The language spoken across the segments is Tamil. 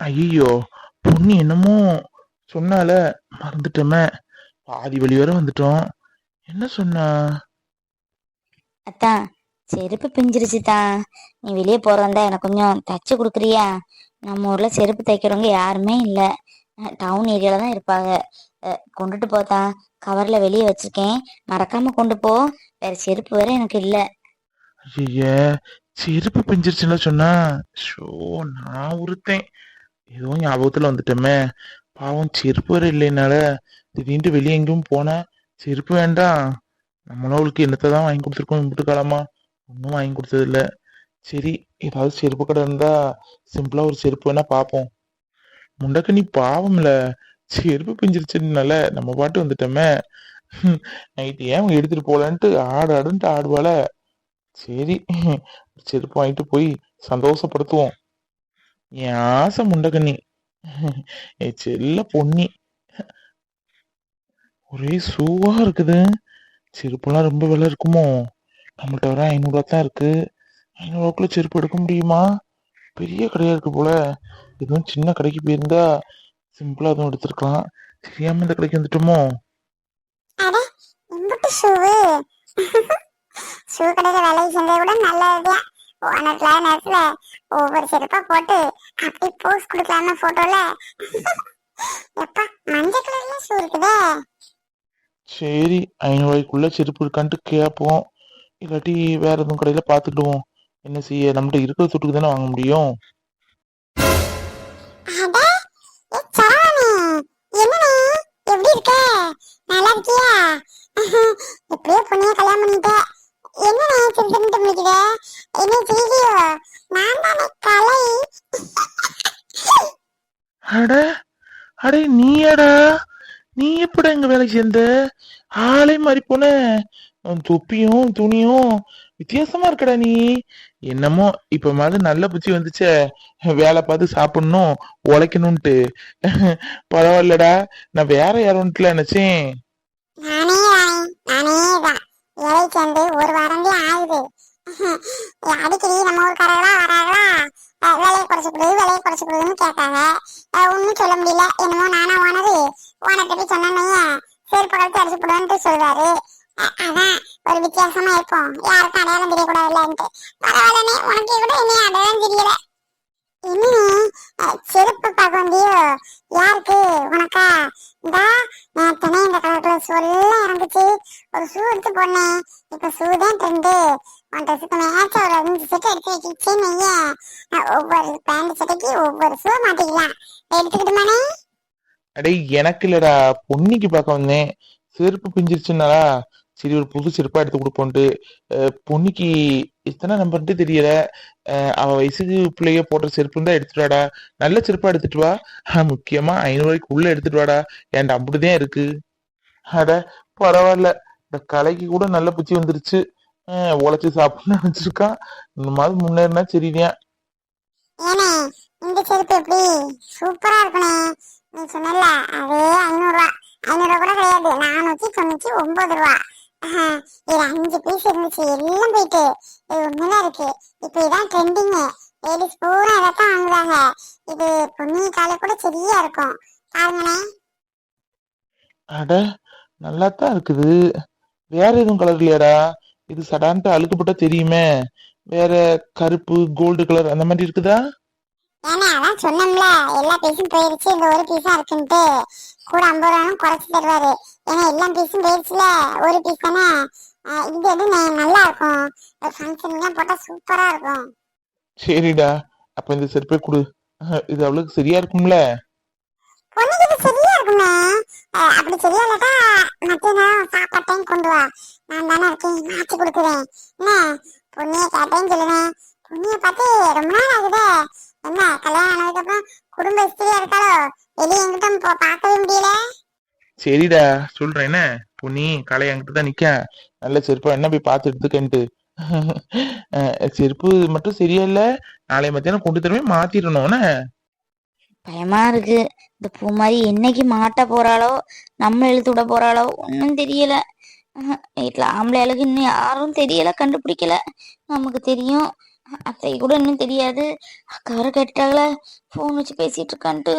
ஐயோ பொண்ணு என்னமோ சொன்னால மறந்துட்டோமே. பாதி வழி வரை வந்துட்டோம். என்ன சொன்னா? அத்தா செருப்பு பிஞ்சிருச்சுதா நீ வெளியே போறதா எனக்கு கொஞ்சம் தச்சு கொடுக்குறியா? நம்ம ஊர்ல செருப்பு தைக்கிறவங்க யாருமே இல்லை. டவுன் ஏரியால தான் இருப்பாங்க. கொண்டுட்டு போத்தா கவர்ல வெளியே வச்சிருக்கேன். மறக்காம கொண்டு போ. வேற செருப்பு வேற எனக்கு இல்லை. ஐய செருப்பு பிஞ்சிருச்சுல சொன்னா? ஷோ நான் உறுத்தேன் ஏதோ ஞாபகத்துல வந்துட்டோமே. பாவம் செருப்பு வேற இல்லைனால திடீர்னு வெளியே எங்கேயும் போனா செருப்பு வேண்டாம். நம்மளும் அவளுக்கு என்னத்தை தான் வாங்கி கொடுத்துருக்கோம் இம்பிட்டு காலமா? ஒன்றும் வாங்கி கொடுத்ததில்ல. சரி ஏதாவது செருப்பு கடை இருந்தா சிம்பிளா ஒரு செருப்பு வேணா பார்ப்போம். முண்டக்க நீ பாவம் இல்ல செருப்பு பிஞ்சிருச்சுனால நம்ம பாட்டு வந்துட்டோமே. நைட்டு ஏன் எடுத்துட்டு போலன்ட்டு ஆடு ஆடுன்ட்டு ஆடுவாள. சரி செருப்பு வாங்கிட்டு போய் சந்தோஷப்படுத்துவோம். என் ஆசை முண்டகண்ணி என் செல்ல பொன்னி. ஒரே சூவா இருக்குது. செருப்பெல்லாம் ரொம்ப விலை இருக்குமோ? நம்மள்ட்ட வர ஐநூறுவா தான் இருக்கு. ஐநூறுவாக்குள்ள செருப்பு எடுக்க முடியுமா? பெரிய கடையா இருக்கு போல. எதுவும் சின்ன கடைக்கு போயிருந்தா சிம்பிளா எதுவும் எடுத்திருக்கலாம். தெரியாம இந்த கடைக்கு வந்துட்டோமோ? ஷூ கடையில வேலைக்கு செஞ்சதை கூட நல்லதுதான் ஓனர்ல நேரத்துல ஒவ்வொரு செருப்பா போட்டு அப்படி போஸ் கொடுக்கலாம்னு போட்டோல எப்பா மஞ்சள் கலர்ல ஷூ இருக்குதே. சரி ஐநூறுவாய்க்குள்ள செருப்பு இருக்கான்ட்டு கேட்போம் இல்லாட்டி வேற எதுவும் கடையில பாத்துக்கிடுவோம். என்ன செய்ய நம்மகிட்ட இருக்கிற துட்டுக்கு தானே வாங்க முடியும். எப்படியோ பொண்ணைய கல்யாணம் பண்ணிட்ட. முடிக்குத என்ன செய்யலையோ நான் தானே கலை. அட அடே நீயாடா? நீ எப்படா எங்க வேலைக்கு சேர்ந்த? ஆளே மாறி போன. உன் தொப்பியும் துணியும் வித்தியாசமா இருக்கடா நீ. என்னமோ இப்ப மாதிரி நல்ல புத்தி வந்துச்சே. வேலை பார்த்து சாப்பிடணும் உழைக்கணும்ட்டு பரவாயில்லடா. நான் வேற யாருன்ட்டுல நினைச்சேன். நானே ராணி நானே இலை சேர்ந்து ஒரு வாரம் ஆகுது. அடிக்கடி நம்ம ஊருக்காரர்களா வராங்களா? விலையை குறைச்சு கொடுது விலையை குறைச்சு கொடுதுன்னு கேட்டாங்க. அஹ் ஒண்ணும் சொல்ல முடியல. என்னமோ நானா ஓனது ஓனத்தை போய் சொன்னேன்னு செருப்பு கழுத்து அடிச்சு போடுவேன்ட்டு சொல்வாரு அதான் ஒரு வித்தியாசமா இருப்போம். யாருக்கும் அடையாளம் தெரியக்கூடாதுல்லன்ட்டு. பரவாயில்லனே உனக்கே கூட என்னைய அடையாளம் தெரியல. என்னண்ணே செருப்பு பார்க்க வந்தியோ யாருக்கு? உனக்கா? இந்தா நேத்தனே இந்த கலர்ல ஷூ இறங்குச்சு. ஒரு ஷூ எடுத்து போனேன் இப்ப ஷூ தான் ட்ரெண்டு உன் ட்ரெஸ்ஸுக்கு மேட்ச ஒரு அஞ்சு செட் எடுத்து வச்சுச்சேன்னு ஒவ்வொரு பேண்ட் செட்டைக்கு ஒவ்வொரு ஷூ மாட்டிக்கலாம் எடுத்துக்கிட்டுமானே? அடே எனக்கு இல்லடா. பொன்னிக்கு பார்க்க வந்தேன். செருப்பு பிஞ்சிருச்சுனாலா சரி ஒரு புது செருப்பா எடுத்து கொடுப்போன்ட்டு. அஹ் பொன்னிக்கு எத்தனை நம்பர்ன்ட்டு தெரியல. அவ வயசுக்கு பிள்ளைய போடுற செருப்பு தான் எடுத்துட்டு வாடா. நல்ல செருப்பா எடுத்துட்டு வா. முக்கியமா ஐநூறுவாய்க்கு உள்ள எடுத்துட்டு வாடா. என்கிட்ட அப்படிதான் இருக்கு. அட பரவாயில்ல. இந்த கலைக்கு கூட நல்ல புச்சி வந்துருச்சு. அஹ் உழைச்சு சாப்பிடணும்னு நினைச்சிருக்கான். இந்த மாதிரி முன்னேறினா சரிதான். இந்த செருப்பு எப்படி? சூப்பரா இருக்குனே. நீ சொன்னல அது ஐநூறுரூவா ஐநூறுரூவா கூட கிடையாது. நானூத்தி தொண்ணூத்தி ஒன்பது ரூபா. இது அஞ்சு பீஸ் இருந்துச்சு. எல்லாம் போயிட்டு. இது ஒண்ணுதான் இருக்கு. இப்ப இதான் ட்ரெண்டிங் லேடிஸ் பூரா இதைத்தான் வாங்குறாங்க இது பொன்னி கால கூட சரியா இருக்கும். பாருங்கண்ணே அட நல்லாத்தான் இருக்குது. வேற எதுவும் கலர் இல்லையாடா? இது சடான்ட்டு அழுக்குப்பட்டா தெரியுமே. வேற கருப்பு கோல்டு கலர் அந்த மாதிரி இருக்குதா? ஏன்னா அதான் சொன்னோம்ல எல்லா பீஸும் போயிருச்சு. இந்த ஒரு பீஸா இருக்குன்ட்டு. கூட ஐம்பது ரூபாயும் குறைச்சு தருவாரு. ஏன்னா எல்லா பீஸும் போயிருச்சுல ஒரு பீஸ் தானே? இது எது நல்லா இருக்கும் ஃபங்க்ஷன்லாம் போட்டா சூப்பரா இருக்கும். சரிடா. அப்ப இந்த செருப்பை கொடு. இது அவளுக்கு சரியா இருக்கும்ல? பொண்ணுக்கு இது சரியா இருக்குமே? அப்படி சரியா இல்லாட்டா மத்திய நேரம் சாப்பாடு டைம் கொண்டு வா. நான் தானே இருக்கேன். மாத்தி கொடுக்குறேன். என்ன? பொண்ணிய கேட்டேன்னு சொல்லுவேன். பொண்ணிய பார்த்து ரொம்ப நாள் ஆகுதே. என்ன கல்யாணம் ஆனதுக்கப்புறம் குடும்ப ஸ்திரியா இருக்காளோ? வெளியே எங்கிட்டும் போ பார்க்கவே முடியல. சரிடா சொல்றேன் என்ன? பொன்னி காலை என்கிட்ட தான் நிக்க. நல்ல செருப்பா என்ன போய் பார்த்து எடுத்துக்கன்ட்டு. செருப்பு மட்டும் சரியா இல்ல நாளை மத்தியானம் கொண்டு தருவேன் மாத்திடணும் பயமா இருக்கு. இந்த பூ மாதிரி என்னைக்கு மாட்ட போறாளோ நம்ம இழுத்து விட போறாளோ ஒன்னும் தெரியல. வீட்டுல வீட்ல ஆம்பளைகளுக்கு இன்னும் யாரும் தெரியல கண்டுபிடிக்கல. நமக்கு தெரியும். அத்தை கூட இன்னும் தெரியாது. அக்கா வர கேட்டுட்டாங்களே போன் வச்சு பேசிட்டு இருக்கான்ட்டு.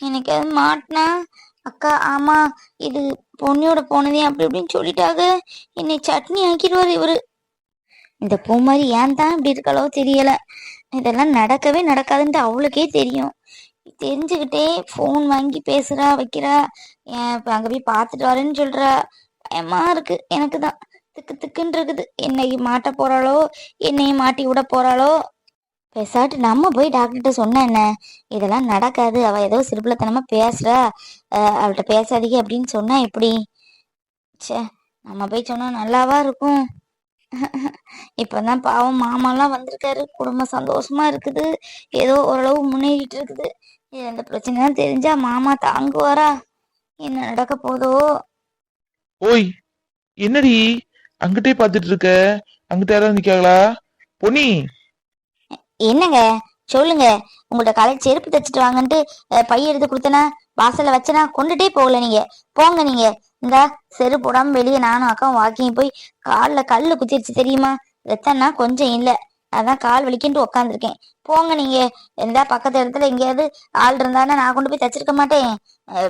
எனக்கு அது மாட்டினா அக்கா ஆமா இது பொண்ணியோட போனதே அப்படி இப்படின்னு சொல்லிட்டாங்க என்னை சட்னி ஆக்கிடுவார் இவரு. இந்த பூ மாதிரி ஏன் தான் இப்படி இருக்காளோ தெரியல. இதெல்லாம் நடக்கவே நடக்காதுன்ட்டு அவளுக்கே தெரியும். தெரிஞ்சுக்கிட்டே ஃபோன் வாங்கி பேசுறா வைக்கிறா. ஏன் இப்போ அங்கே போய் பார்த்துட்டு வரேன்னு சொல்றா. பயமா இருக்கு எனக்கு தான். திக்கு திக்குன்னு இருக்குது. என்னை மாட்ட போறாளோ என்னையும் மாட்டி விட போறாளோ பேசாட்டு நம்ம போய் டாக்டர்கிட்ட சொன்ன என்ன? இதெல்லாம் நடக்காது. அவ ஏதோ சிறுபிள்ளைத்தனமா பேசுகிறா அவள்கிட்ட பேசாதீங்க அப்படின்னு சொன்னா எப்படி? ச்சே நம்ம போய் சொன்னா நல்லாவா இருக்கும்? இப்பதான் பாவம் மாமாலாம் வந்திருக்காரு. குடும்பம் சந்தோஷமா இருக்குது. ஏதோ ஓரளவு முன்னேறிட்டு இருக்குது. இந்த பிரச்சனை தெரிஞ்சா மாமா தாங்குவாரா? என்ன நடக்க போதோ? ஓய் என்னடி? அங்கிட்டே பாத்துட்டு இருக்க. அங்கிட்ட யாராவது நிக்காங்களா? பொன்னி! என்னங்க? சொல்லுங்க. உங்கள்ட்ட காலையில் செருப்பு தைச்சிட்டு வாங்கன்ட்டு பைய எடுத்து கொடுத்தனா வாசல்ல வச்சனா கொண்டுட்டே போகல நீங்க. போங்க நீங்க. இந்த செருப்பு போடாம வெளியே நானும் அக்காவும் வாக்கிங் போய் காலில் கல்லு குத்திருச்சு தெரியுமா? ரத்தம்னா கொஞ்சம் இல்ல. அதான் கால் வலிக்கின்ட்டு உக்காந்துருக்கேன். போங்க நீங்க. எந்த பக்கத்து இடத்துல எங்கேயாவது ஆள் இருந்தானா நான் கொண்டு போய் தச்சிருக்க மாட்டேன்.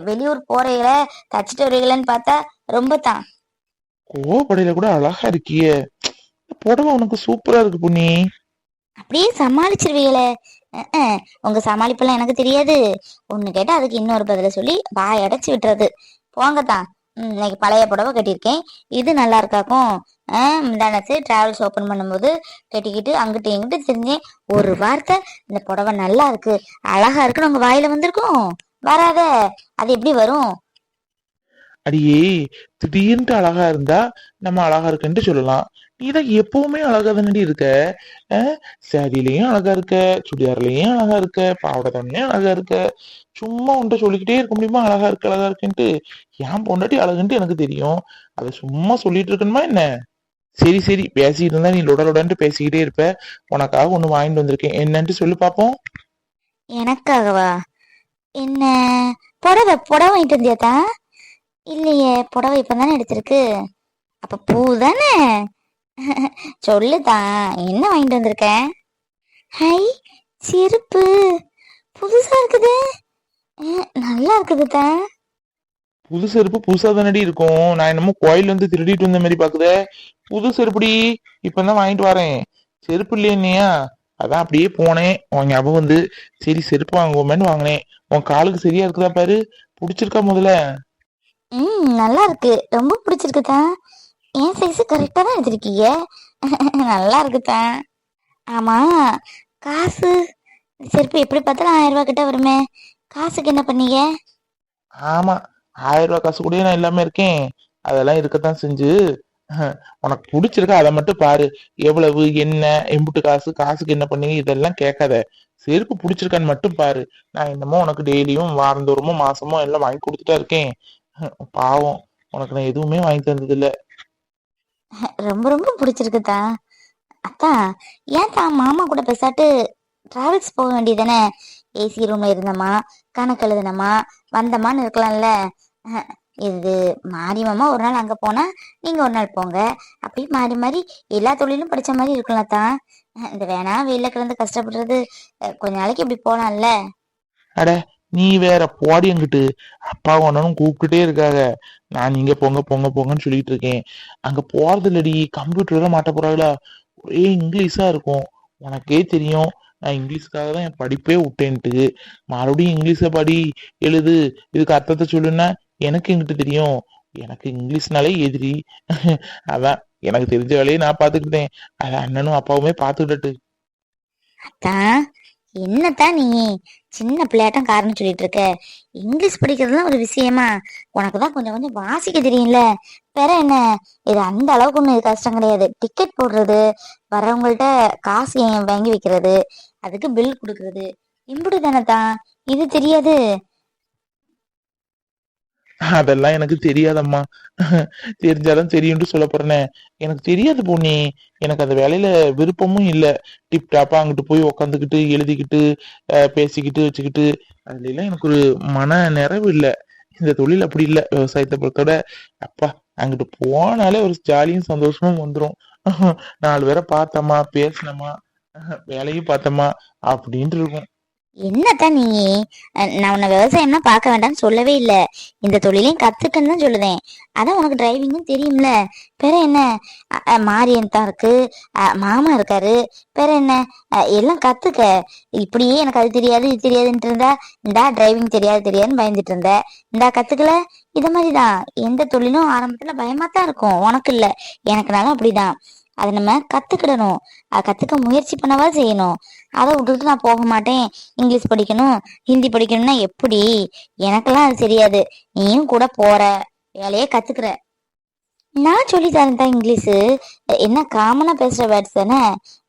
வெளியூர் போறீங்கள? தச்சிட்டு வரீங்களன்னு பார்த்தா ரொம்ப தான். கோபடையில கூட அழகா இருக்கியே. புடவை உனக்கு சூப்பரா இருக்கு புண்ணி அப்படியே சமாளிச்சிருவீங்களே. உங்க சமாளிப்பெல்லாம் எனக்கு தெரியாது. ஒண்ணு கேட்டா அதுக்கு இன்னொரு பதில சொல்லி வாய் அடைச்சு விட்டுறது. போங்கத்தான் உம் இன்னைக்கு பழைய புடவை கட்டியிருக்கேன். இது நல்லா இருக்காக்கும். முந்தானத்து டிராவல்ஸ் ஓபன் பண்ணும்போது கட்டிக்கிட்டு அங்கிட்டு எங்கிட்டு தெரிஞ்சேன் ஒரு வார்த்தை இந்த புடவை நல்லா இருக்கு. அழகா இருக்குன்னு உங்க வாயில வந்திருக்கும். வராத. அது எப்படி வரும்? அடியே திடீர்னு அழகா இருந்தா நம்ம அழகா இருக்குன்ட்டு சொல்லலாம். நீதான் எப்பவுமே அழகா தானடி இருக்க? அஹ், அழகா இருக்க சுடிதார்லயும் அழகா இருக்க பாவடை தண்ணியும் அழகா இருக்க. சும்மா உன்ட்ட சொல்லிக்கிட்டே இருக்க முடியுமா? அழகா இருக்கு அழகா இருக்குன்ட்டு. ஏன் பொண்டாட்டி அழகுன்ட்டு எனக்கு தெரியும். அதை சும்மா சொல்லிட்டு இருக்கணுமா என்ன? சரி சரி. பேசிட்டு இருந்தா நீ லொடலொடன்ட்டு பேசிக்கிட்டே இருப்ப. உனக்காக ஒண்ணு வாங்கிட்டு வந்திருக்கேன். என்னன்ட்டு சொல்லு பாப்போம். எனக்காகவா? என்ன? புடவை புடவை வாங்கிட்டு வந்தியாத்தா இல்லையே புடவை இப்பதானே எடுத்திருக்கு. அப்ப பூ தானே? சொல்லுதா என்ன வாங்கிட்டு வந்திருக்க? ஹை செருப்பு. புதுசா இருக்குது. நல்லா இருக்குதுதா? புது செருப்பு புதுசா தானடி இருக்கும். நான் என்னமோ கோயில் வந்து திருடிட்டு வந்த மாதிரி பாக்குதே. புது செருப்புடி இப்பதான் வாங்கிட்டு வரேன். செருப்பு இல்லையா அதான் அப்படியே போனேன். உன் ஞாபகம் வந்து சரி செருப்பு வாங்குவோமேன்னு வாங்கினேன். உன் காலுக்கு சரியா இருக்குதா பாரு? பிடிச்சிருக்கா முதல்ல? ம் நல்லா இருக்கு. ரொம்ப பிடிச்சிருக்குதா? என் சைஸ் கரெக்டாக தான் எடுத்திருக்கீங்க? நல்லா இருக்குதா ஆமா காசு செருப்பு எப்படி பார்த்தாலும் ஆயிரம் ரூபாய் கிட்ட வருமே. காசுக்கு என்ன பண்ணீங்க? ஆமா ஆயிரம் ரூபாய் காசு கூட நான் இல்லாமல் இருக்கேன். அதெல்லாம் இருக்கத்தான் செஞ்சு. உனக்கு பிடிச்சிருக்கா அதை மட்டும் பாரு. எவ்வளவு என்ன எம்புட்டு காசு காசுக்கு என்ன பண்ணீங்க? இதெல்லாம் கேட்காத. செருப்பு பிடிச்சிருக்கான்னு மட்டும் பாரு. நான் என்னமோ உனக்கு டெய்லியும் வாரந்தோறுமோ மாசமோ எல்லாம் வாங்கி கொடுத்துட்டா இருக்கேன். பாவம் உனக்கு நான் எதுவுமே வாங்கி தந்ததில்லை. ரொம்ப ரொம்ப பிடிச்சிருக்குதா அத்தா ஏன் தான் மாமா கூட பேசாட்டு டிராவல்ஸ் போக வேண்டியதானே? ஏசி ரூம்ல இருந்தோமா கணக்கு எழுதுனமா வந்தமான்னு இருக்கலாம்ல. இது மாறி மாமா ஒரு நாள் அங்க போனா நீங்க ஒரு நாள் போங்க. அப்படி மாறி மாறி எல்லா தொழிலும் படிச்ச மாதிரி இருக்கலாம் தான் இந்த வேணா வெயில கிடந்து கஷ்டப்படுறது கொஞ்ச நாளைக்கு இப்படி போலாம்ல. நீ வேற போடி எங்கிட்டு அப்பா ஒன்னும் கூப்பிட்டுட்டே இருக்காங்க நான் இங்க போங்க பொங்க போங்கன்னு சொல்லிட்டு இருக்கேன். அங்க போறது இல்லடி கம்ப்யூட்டர்ல மாட்ட போறாங்களா ஒரே இங்கிலீஷா இருக்கும். உனக்கே தெரியும். நான் இங்கிலீஷ்க்காக தான் என் படிப்பே விட்டேன்ட்டு. மறுபடியும் இங்கிலீஷை படி எழுது. இதுக்கு அர்த்தத்தை சொல்லுன்னா எனக்கு எங்கிட்ட தெரியும். எனக்கு இங்கிலீஷ்னாலே எதிரி. அதான் எனக்கு தெரிஞ்ச வேலையை நான் பாத்துக்கிட்டேன் அத அண்ணனும் அப்பாவுமே பாத்துக்கிட்டு அத்தான் என்னத்தான் நீ? சின்ன பிள்ளையாட்டம் காரணம் சொல்லிட்டு இருக்க இங்கிலீஷ் படிக்கிறதுலாம் ஒரு விஷயமா? உனக்கு தான் கொஞ்சம் கொஞ்சம் வாசிக்க தெரியும்ல. வேற என்ன? இது அந்த அளவுக்கு ஒன்றும் இது கஷ்டம் கிடையாது. டிக்கெட் போடுறது வர்றவங்கள்ட்ட காசு வாங்கி வைக்கிறது? அதுக்கு பில் கொடுக்கறது. இம்புடு தானே இது தெரியாது. அதெல்லாம் எனக்கு தெரியாதம்மா. தெரிஞ்சாலும் தெரியும்னு சொல்ல போறேனே. எனக்கு தெரியாது பொண்ணி எனக்கு அந்த வேலையில விருப்பமும் இல்லை. டிப் டாப்பா அங்கிட்டு போய் உக்காந்துக்கிட்டு எழுதிக்கிட்டு பேசிக்கிட்டு வச்சுக்கிட்டு. அதுல எல்லாம் எனக்கு ஒரு மன நிறைவு இல்லை. இந்த தொழில் அப்படி இல்லை. விவசாயத்தை பொறுத்தோட. அப்பா அங்கிட்டு போனாலே ஒரு ஜாலியும் சந்தோஷமும் வந்துரும். நாலு பேரை பார்த்தோமா பேசினோமா வேலையும் பார்த்தோமா அப்படின்ட்டு இருக்கும். என்னத்தான் நீ? நான் உன்னை விவசாயம்னா பார்க்க வேண்டாம்னு சொல்லவே இல்லை. இந்த தொழிலையும் கத்துக்கன்னு தான் சொல்லுதேன். அதான் உனக்கு டிரைவிங்கும் தெரியும்ல. பிற என்ன? அஹ், மாரியன் தான் இருக்கு. அஹ், மாமா இருக்காரு. பிற என்ன? எல்லாம் கத்துக்க. இப்படியே எனக்கு அது தெரியாது இது தெரியாதுன்ட்டு இருந்தா இந்தா டிரைவிங் தெரியாது தெரியாதுன்னு பயந்துட்டு இருந்த. இந்தா கத்துக்கல? இத மாதிரிதான். எந்த தொழிலும் ஆரம்பத்துல பயமா தான் இருக்கும். உனக்கு இல்ல. எனக்குனாலும் அப்படிதான். அதை நம்ம கத்துக்கிடணும். கத்துக்க முயற்சி பண்ணவா செய்யணும். அதை விட்டுட்டு நான் போக மாட்டேன். இங்கிலீஷ் படிக்கணும் ஹிந்தி படிக்கணும்னா எப்படி? எனக்கெல்லாம் அது தெரியாது. நீயும் கூட போற வேலையே கத்துக்கிற. நான் சொல்லி தரேன் தான் இங்கிலீஷு. என்ன காமனா பேசுற வேர்ட்ஸ் தானே?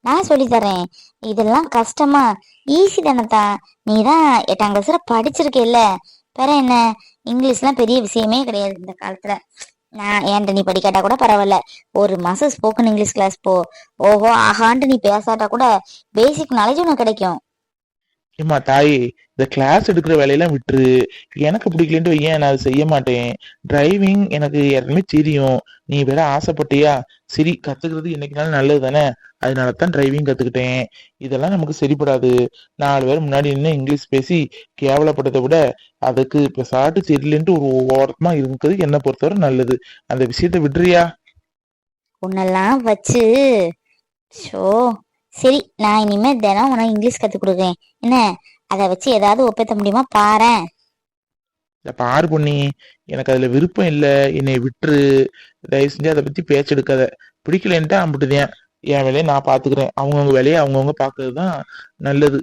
நான் சொல்லி தரேன். இதெல்லாம் கஷ்டமா? ஈஸி தானேத்தா நீ தான் எட்டாம் கிளாஸ்ல படிச்சிருக்கேல்ல. வேற என்ன? இங்கிலீஷ்லாம் பெரிய விஷயமே கிடையாது இந்த காலத்துல. நான் ஏன்ட்ட நீ படிக்காட்டா கூட பரவாயில்ல. ஒரு மாசம் ஸ்போக்கன் இங்கிலீஷ் கிளாஸ் போ. ஓஹோ ஆஹான்ட்டு நீ பேசாட்டா கூட பேசிக் நாலேஜ் உனக்கு கிடைக்கும். ஏம்மா தாய் இந்த கிளாஸ் எடுக்கிற வேலையெல்லாம் விட்டுரு. எனக்கு பிடிக்கலன்ட்டு வையேன் நான் அதை செய்ய மாட்டேன். டிரைவிங் எனக்கு ஏற்கனவே தெரியும். நீ வேற ஆசைப்பட்டியா? சரி கத்துக்கிறது என்னைக்குனாலும் நல்லது தானே அதனால தான் டிரைவிங் கத்துக்கிட்டேன். இதெல்லாம் நமக்கு சரிப்படாது. நாலு பேர் முன்னாடி நின்று இங்கிலீஷ் பேசி கேவலப்பட்டதை விட அதுக்கு பெசாட்டு தெரியலன்ட்டு ஒரு ஓரமா இருக்கிறது என்னை பொறுத்தவரை நல்லது. அந்த விஷயத்த விட்டுறியா? உன்னெல்லாம் வச்சு ஷோ சரி நான் இனிமே தினம் உனக்கு இங்கிலீஷ் கத்து கொடுக்குறேன். என்ன? அதை வச்சு ஏதாவது ஒப்பேத்த முடியுமா? பாரேன். பாரு பொண்ணி எனக்கு அதுல விருப்பம் இல்ல. என்னை விட்டுரு. தயவு செஞ்சு அதை பத்தி பேச்செடுக்காத பிடிக்கலன்ட்டு அம்பிட்டுதேன் என் வேலையை நான் பாத்துக்கிறேன் அவங்கவுங்க வேலையை அவங்கவுங்க பாக்குறது தான் நல்லது.